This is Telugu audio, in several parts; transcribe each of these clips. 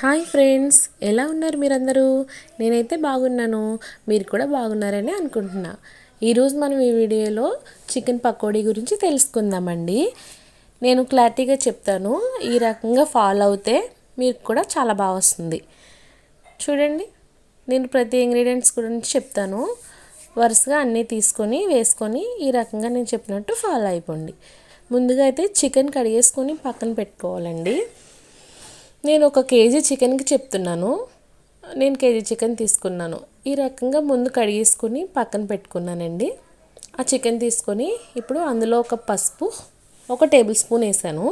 హాయ్ ఫ్రెండ్స్ ఎలా ఉన్నారు మీరందరూ? నేనైతే బాగున్నాను మీరు కూడా బాగున్నారని అనుకుంటున్నా. ఈరోజు మనం ఈ వీడియోలో చికెన్ పకోడీ గురించి తెలుసుకుందామండి. నేను క్లారిటీగా చెప్తాను ఈ రకంగా ఫాలో అవుతే మీకు కూడా చాలా బాగా వస్తుంది. చూడండి నేను ప్రతి ఇంగ్రీడియంట్స్ గురించి చెప్తాను. వరుసగా అన్నీ తీసుకొని వేసుకొని ఈ రకంగా నేను చెప్పినట్టు ఫాలో అయిపోండి. ముందుగా అయితే చికెన్ కడిగేసుకొని పక్కన పెట్టుకోవాలండి. నేను ఒక కేజీ చికెన్కి చెప్తున్నాను. నేను కేజీ చికెన్ తీసుకున్నాను. ఈ రకంగా ముందు కడిగేసుకొని పక్కన పెట్టుకున్నానండి. ఆ చికెన్ తీసుకొని ఇప్పుడు అందులో ఒక పసుపు ఒక టేబుల్ స్పూన్ వేసాను.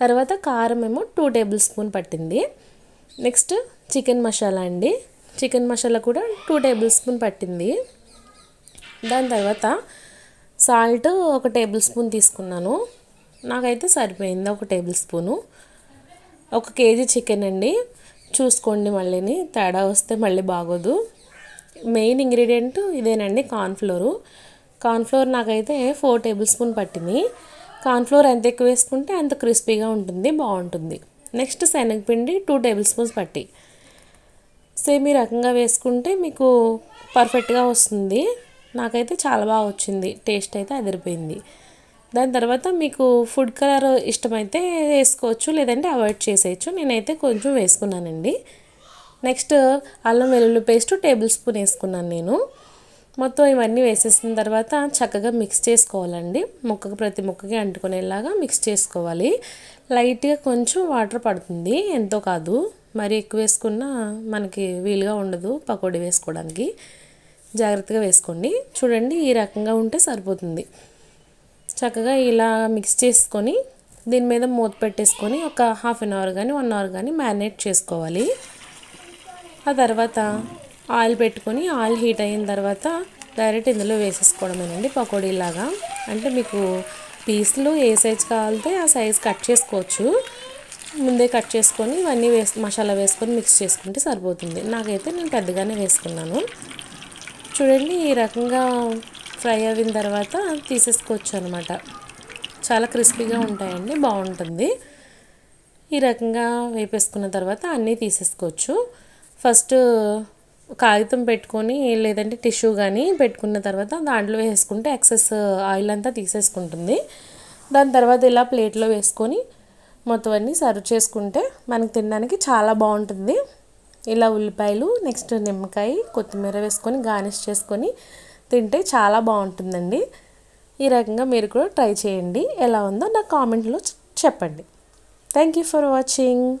తర్వాత కారం ఏమో టూ టేబుల్ స్పూన్ పట్టింది. నెక్స్ట్ చికెన్ మసాలా అండి. చికెన్ మసాలా కూడా టూ టేబుల్ స్పూన్ పట్టింది. దాని తర్వాత సాల్ట్ ఒక టేబుల్ స్పూన్ తీసుకున్నాను. నాకైతే సరిపోయింది ఒక టేబుల్ స్పూను. ఒక కేజీ చికెన్ అండి. చూసుకోండి మళ్ళీని. తేడా వస్తే మళ్ళీ బాగోదు. మెయిన్ ఇంగ్రీడియంట్ ఇదేనండి కార్న్ఫ్లోరు కార్న్ఫ్లోర్ నాకైతే ఫోర్ టేబుల్ స్పూన్ పట్టింది. కార్న్ఫ్లోర్ ఎంత ఎక్కువ వేసుకుంటే అంత క్రిస్పీగా ఉంటుంది బాగుంటుంది. నెక్స్ట్ శనగపిండి టూ టేబుల్ స్పూన్స్ పట్టి. సేమ్ ఈ రకంగా వేసుకుంటే మీకు పర్ఫెక్ట్గా వస్తుంది. నాకైతే చాలా బాగా వచ్చింది. టేస్ట్ అయితే అదిరిపోయింది. దాని తర్వాత మీకు ఫుడ్ కలర్ ఇష్టమైతే వేసుకోవచ్చు లేదంటే అవాయిడ్ చేసేయచ్చు. నేనైతే కొంచెం వేసుకున్నానండి. నెక్స్ట్ అల్లం వెల్లుల్లి పేస్ట్ టేబుల్ స్పూన్ వేసుకున్నాను నేను. మొత్తం ఇవన్నీ వేసేసిన తర్వాత చక్కగా మిక్స్ చేసుకోవాలండి. ముక్కకు ప్రతి ముక్కకి అంటుకునేలాగా మిక్స్ చేసుకోవాలి. లైట్గా కొంచెం వాటర్ పడుతుంది ఎంతో కాదు. మరి ఎక్కువ వేసుకున్నా మనకి వీలుగా ఉండదు పకోడీ వేసుకోవడానికి. జాగ్రత్తగా వేసుకోండి. చూడండి ఈ రకంగా ఉంటే సరిపోతుంది. చక్కగా ఇలా మిక్స్ చేసుకొని దీని మీద మూత పెట్టేసుకొని ఒక హాఫ్ అన్ అవర్ కానీ వన్ అవర్ కానీ మ్యారినేట్ చేసుకోవాలి. ఆ తర్వాత ఆయిల్ పెట్టుకొని ఆయిల్ హీట్ అయిన తర్వాత డైరెక్ట్ ఇందులో వేసేసుకోవడమేనండి పకోడీలాగా. అంటే మీకు పీస్లు ఏ సైజ్ కావాలితే ఆ సైజ్ కట్ చేసుకోవచ్చు. ముందే కట్ చేసుకొని ఇవన్నీ వేసి మసాలా వేసుకొని మిక్స్ చేసుకుంటే సరిపోతుంది. నాకైతే నేను పెద్దగానే వేసుకున్నాను. చూడండి ఈ రకంగా ఫ్రై అయిన తర్వాత తీసేసుకోవచ్చు అనమాట చాలా క్రిస్పీగా ఉంటాయండి బాగుంటుంది. ఈ రకంగా వేపేసుకున్న తర్వాత అన్నీ తీసేసుకోవచ్చు. ఫస్ట్ కాగితం పెట్టుకొని లేదంటే టిష్యూ కానీ పెట్టుకున్న తర్వాత దాంట్లో వేసుకుంటే ఎక్సెస్ ఆయిల్ అంతా తీసేసుకుంటుంది. దాని తర్వాత ఇలా ప్లేట్లో వేసుకొని మొత్తం అన్నీ సర్వ్ చేసుకుంటే మనకి తినడానికి చాలా బాగుంటుంది. ఇలా ఉల్లిపాయలు నెక్స్ట్ నిమ్మకాయ కొత్తిమీర వేసుకొని గార్నిష్ చేసుకొని తింటే చాలా బాగుంటుందండి. ఈ రకంగా మీరు కూడా ట్రై చేయండి. ఎలా ఉందో నా కామెంట్లో చెప్పండి. Thank you for watching